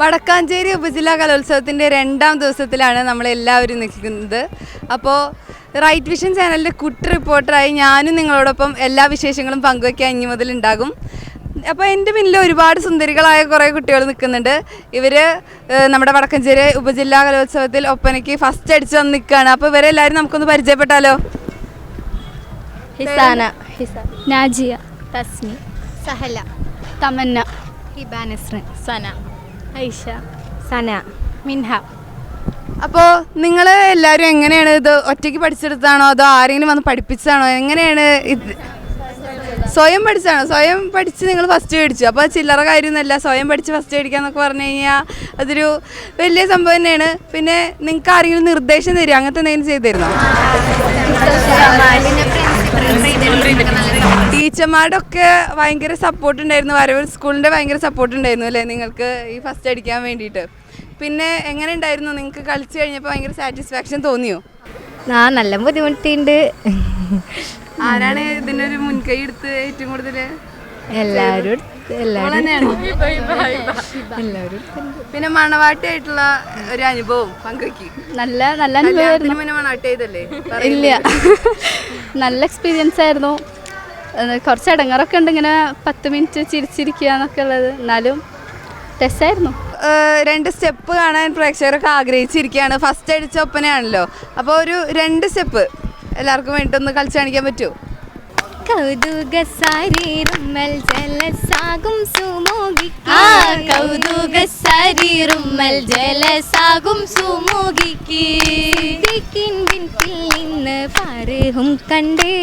Vadakkancheri ഉപജില്ലാ കലോത്സവത്തിന്റെ രണ്ടാം ദിവസത്തിലാണ് നമ്മളെല്ലാവരും നിൽക്കുന്നത്. അപ്പോൾ റൈറ്റ് വിഷൻ ചാനലിന്റെ കുട്ടി റിപ്പോർട്ടറായി ഞാനും നിങ്ങളോടൊപ്പം എല്ലാ വിശേഷങ്ങളും പങ്കുവയ്ക്കാൻ ഇനി മുതൽ ഉണ്ടാകും. അപ്പോൾ എന്റെ പിന്നിൽ ഒരുപാട് സുന്ദരികളായ കുറേ കുട്ടികൾ നിൽക്കുന്നുണ്ട്. ഇവർ നമ്മുടെ വടക്കഞ്ചേരി ഉപജില്ലാ കലോത്സവത്തിൽ ഒപ്പനയ്ക്ക് ഫസ്റ്റ് അടിച്ച് വന്ന് നിൽക്കുകയാണ്. അപ്പോൾ ഇവരെല്ലാവരും നമുക്കൊന്ന് പരിചയപ്പെട്ടാലോ? ഹിസാന. നാജിയ തസ്മി സഹല. തമന്ന ഹിബാനസ്രൻ സന. ഐഷ സന മിൻഹ. അപ്പോൾ നിങ്ങൾ എല്ലാവരും എങ്ങനെയാണ് ഇത് ഒറ്റയ്ക്ക് പഠിച്ചെടുത്താണോ അതോ ആരെങ്കിലും വന്ന് പഠിപ്പിച്ചതാണോ? എങ്ങനെയാണ് ഇത്? സ്വയം പഠിച്ചാണോ സ്വയം പഠിച്ച് നിങ്ങൾ ഫസ്റ്റ് മേടിച്ചു. അപ്പോൾ ചില്ലറ കാര്യമൊന്നുമല്ല. സ്വയം പഠിച്ച് ഫസ്റ്റ് മേടിക്കുക എന്നൊക്കെ പറഞ്ഞു കഴിഞ്ഞാൽ അതൊരു വലിയ സംഭവം തന്നെയാണ്. പിന്നെ നിങ്ങൾക്ക് ആരെങ്കിലും നിർദ്ദേശം തരിക അങ്ങനത്തെ എന്തെങ്കിലും ചെയ്തു തരുന്നോ? ടീച്ചർമാരുടെ ഒക്കെ ഭയങ്കര സപ്പോർട്ട് ഉണ്ടായിരുന്നു. വരവ് സ്കൂളിന്റെ ഭയങ്കര സപ്പോർട്ട് ഉണ്ടായിരുന്നു അല്ലേ നിങ്ങൾക്ക് ഈ ഫസ്റ്റ് അടിക്കാൻ വേണ്ടിയിട്ട്? പിന്നെ എങ്ങനെ ഉണ്ടായിരുന്നു? നിങ്ങൾക്ക് കളിച്ച് കഴിഞ്ഞപ്പോൾ ഭയങ്കര സാറ്റിസ്ഫാക്ഷൻ തോന്നിയോ? ആ നല്ല ബുദ്ധിമുട്ടുണ്ട്. ആരാണ് ഇതിനൊരു മുൻകൈ എടുത്ത് ഏറ്റവും കൂടുതൽ എല്ലാവരും എല്ലാവരും പിന്നെ മണവാട്ടിയായിട്ടുള്ള ഒരു അനുഭവം പങ്കുവയ്ക്കും നല്ല നല്ല അനുഭവം ഇല്ല. നല്ല എക്സ്പീരിയൻസ് ആയിരുന്നു. കുറച്ച് ഇടങ്ങറൊക്കെ ഉണ്ട് ഇങ്ങനെ പത്ത് മിനിറ്റ് ചിരിച്ചിരിക്കുക എന്നൊക്കെ ഉള്ളത്. എന്നാലും രസമായിരുന്നു രണ്ട് സ്റ്റെപ്പ് കാണാൻ പ്രേക്ഷകരൊക്കെ ആഗ്രഹിച്ചിരിക്കുകയാണ്. ഫസ്റ്റ് അടിച്ച ഒപ്പനയാണല്ലോ. അപ്പോൾ ഒരു രണ്ട് സ്റ്റെപ്പ് എല്ലാവർക്കും വേണ്ടി ഒന്ന് കളിച്ച് കാണിക്കാൻ പറ്റുമോ കൗതുക സാരീരുമ്മൽ ജലസാകും സുമോഗിക്ക് കൗതുക സാരീരുമ്മൽ ജലസാകും സുമോഗിക്ക് നിന്ന് പറഹും കണ്ടേ.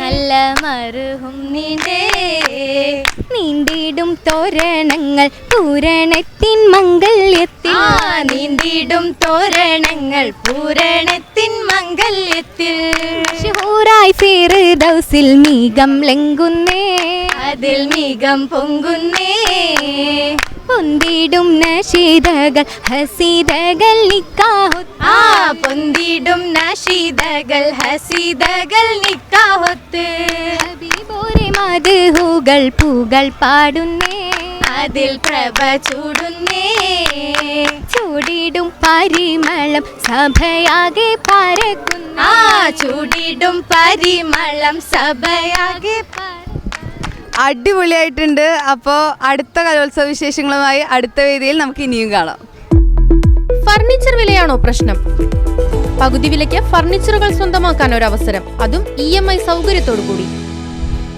നല്ല മറുഹും നീണ്ടേ നീണ്ടിടും തോരണങ്ങൾ പൂരണത്തിൻ മംഗല്യത്തിൽ. നീണ്ടിടും തോരണങ്ങൾ പൂരണത്തിൻ മംഗല്യത്തിൽ. ഷൂറായി ഫിർദൗസിൽ മീകം ലംഘുന്നേ അതിൽ മീകം പൊങ്കുന്നേ. പൊന്തിടും നശീതകൾ ഹസീതകൾ നിക്കാഹൊത്ത് ആ പൊന്തിടും നശീതകൾ ഹസീതകൾ നിക്കാഹൊത്ത്. മധുഹുകൾ പൂകൾ പാടുന്നേ. അതിൽ പ്രഭ ചൂടുന്നേ. ചൂടിടും പരിമളം സഭയാകെ പരക്കുന്ന. ചൂടിടും പരിമളം സഭയാകെ അടിപൊളിയായിട്ടുണ്ട്. അപ്പോൾ അടുത്ത കലോത്സവ വിശേഷങ്ങളുമായി അടുത്ത വേദിയിൽ നമുക്ക് ഇനിയും കാണാം. ഫർണിച്ചർ വിലയാണോ പ്രശ്നം? പകുതി വിലയ്ക്ക് ഫർണിച്ചറുകൾ സ്വന്തമാക്കാൻ ഒരു അവസരം അതും ഇ എം ഐ സൗകര്യത്തോടു കൂടി